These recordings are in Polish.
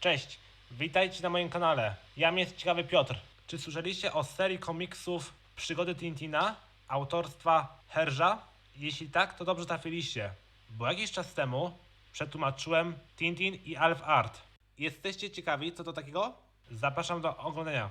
Cześć, witajcie na moim kanale. Ja jest ciekawy Piotr. Czy słyszeliście o serii komiksów Przygody Tintina autorstwa Herża? Jeśli tak, to dobrze trafiliście, bo jakiś czas temu przetłumaczyłem Tintin i Alf Art. Jesteście ciekawi, co to takiego? Zapraszam do oglądania.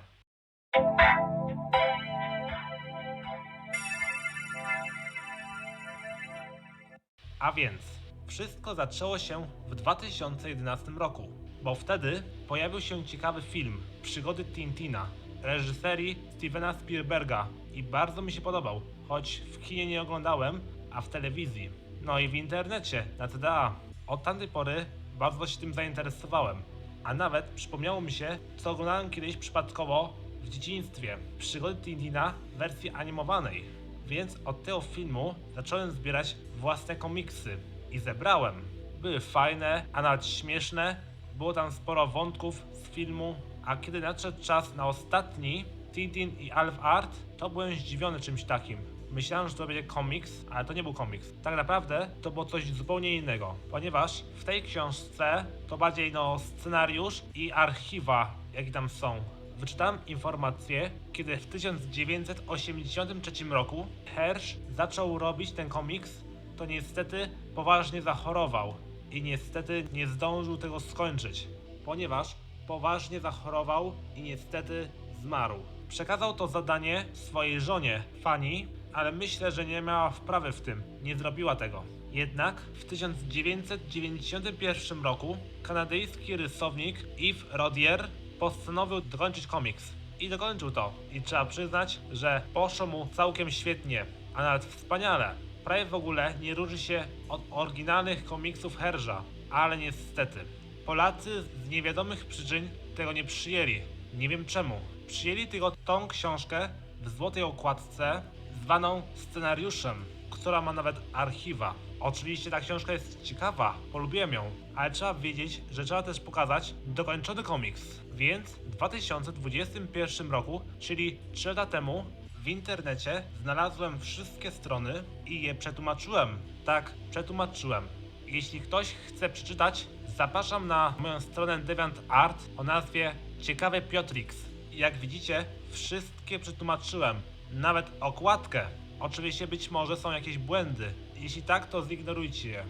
A więc wszystko zaczęło się w 2011 roku, bo wtedy pojawił się ciekawy film Przygody Tintina reżyserii Stevena Spielberga i bardzo mi się podobał, choć w kinie nie oglądałem, a w telewizji. No i w internecie na TDA. Od tamtej pory bardzo się tym zainteresowałem, a nawet przypomniało mi się, co oglądałem kiedyś przypadkowo w dzieciństwie. Przygody Tintina w wersji animowanej. Więc od tego filmu zacząłem zbierać własne komiksy i zebrałem. Były fajne, a nawet śmieszne. Było tam sporo wątków z filmu, a kiedy nadszedł czas na ostatni Tintin i Alf Art, to byłem zdziwiony czymś takim. Myślałem, że to będzie komiks, ale to nie był komiks. Tak naprawdę to było coś zupełnie innego, ponieważ w tej książce to bardziej no scenariusz i archiwa, jakie tam są. Wyczytałem informację, kiedy w 1983 roku Hersch zaczął robić ten komiks, to niestety poważnie zachorował i niestety nie zdążył tego skończyć, ponieważ poważnie zachorował i niestety zmarł. Przekazał to zadanie swojej żonie, Fanny, ale myślę, że nie miała wprawy w tym, nie zrobiła tego. Jednak w 1991 roku kanadyjski rysownik Yves Rodier postanowił dokończyć komiks. I dokończył to. I trzeba przyznać, że poszło mu całkiem świetnie, a nawet wspaniale. Prawie w ogóle nie różni się od oryginalnych komiksów Herża, ale niestety. Polacy z niewiadomych przyczyn tego nie przyjęli. Nie wiem czemu. Przyjęli tylko tą książkę w złotej okładce, zwaną scenariuszem, która ma nawet archiwa. Oczywiście ta książka jest ciekawa, polubiłem ją, ale trzeba wiedzieć, że trzeba też pokazać dokończony komiks. Więc w 2021 roku, czyli 3 lata temu, w internecie znalazłem wszystkie strony i je przetłumaczyłem. Tak, przetłumaczyłem. Jeśli ktoś chce przeczytać, zapraszam na moją stronę DeviantArt o nazwie Ciekawy Piotrix. Jak widzicie, wszystkie przetłumaczyłem, nawet okładkę. Oczywiście być może są jakieś błędy. Jeśli tak, to zignorujcie je.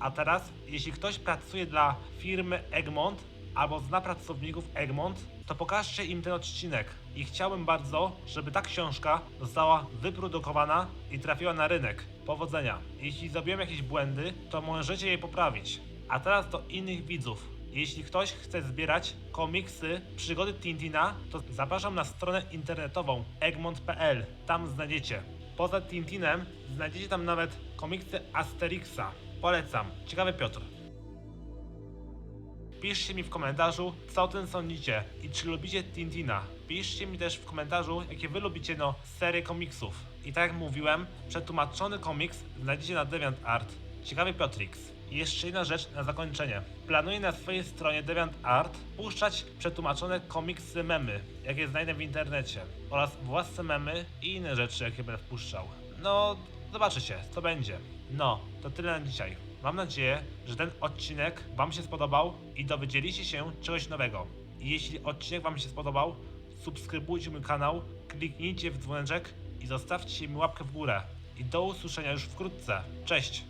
A teraz, jeśli ktoś pracuje dla firmy Egmont albo zna pracowników Egmont, to pokażcie im ten odcinek. I chciałbym bardzo, żeby ta książka została wyprodukowana i trafiła na rynek. Powodzenia. Jeśli zrobiłem jakieś błędy, to możecie je poprawić. A teraz do innych widzów. Jeśli ktoś chce zbierać komiksy Przygody Tintina, to zapraszam na stronę internetową egmont.pl. Tam znajdziecie. Poza Tintinem znajdziecie tam nawet komiksy Asterixa. Polecam. Ciekawy Piotr. Piszcie mi w komentarzu, co o tym sądzicie i czy lubicie Tintina. Piszcie mi też w komentarzu, jakie wy lubicie no serię komiksów. I tak jak mówiłem, przetłumaczony komiks znajdziecie na DeviantArt. Ciekawy Piotrix. I jeszcze jedna rzecz na zakończenie. Planuję na swojej stronie DeviantArt puszczać przetłumaczone komiksy memy, jakie znajdę w internecie. Oraz własne memy i inne rzeczy, jakie będę wpuszczał. No, zobaczycie, co będzie. No, to tyle na dzisiaj. Mam nadzieję, że ten odcinek Wam się spodobał i dowiedzieliście się czegoś nowego. I jeśli odcinek Wam się spodobał, subskrybujcie mój kanał, kliknijcie w dzwoneczek i zostawcie mi łapkę w górę. I do usłyszenia już wkrótce. Cześć!